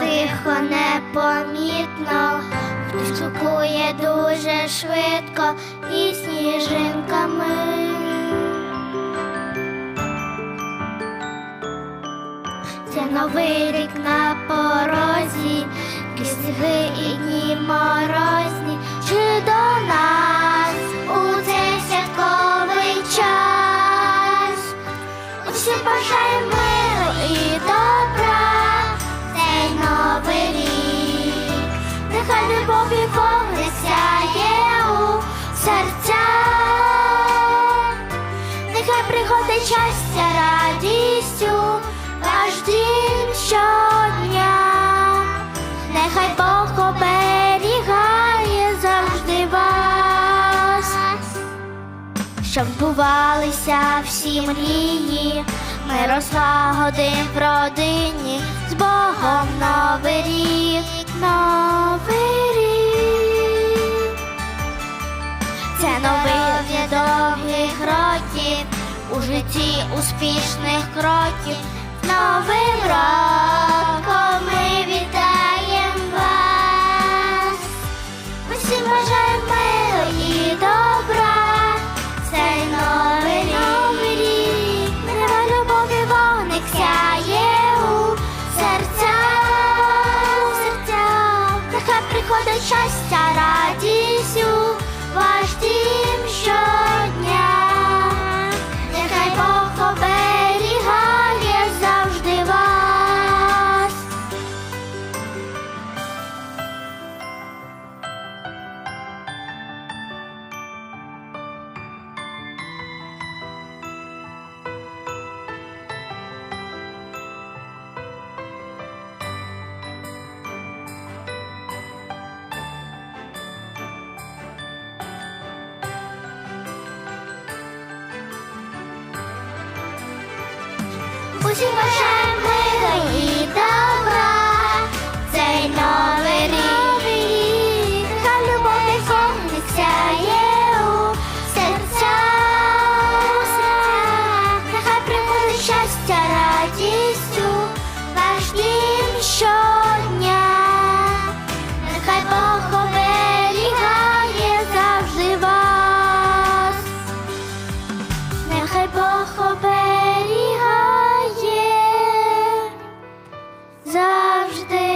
Тихо, непомітно, кукує дуже швидко і сніжинками. Це новий рік на порозі, кисги і дні морозні, чи до нас у цей святковий час. Усім бажаємо миру і добра цей новий рік. Нехай любов і щоб збувалися всі мрії, ми розлагодим в родині з Богом новий рік, новий рік. Це новий довгих років у житті успішних кроків. Новим роком Усім бажаємо мира і добра, цей новий рік, хай любов не сяє у серця, нехай приходить щастя радістю, ваш дім щодня, нехай Бог оберігає завжди вас, нехай Бог оберігає każdy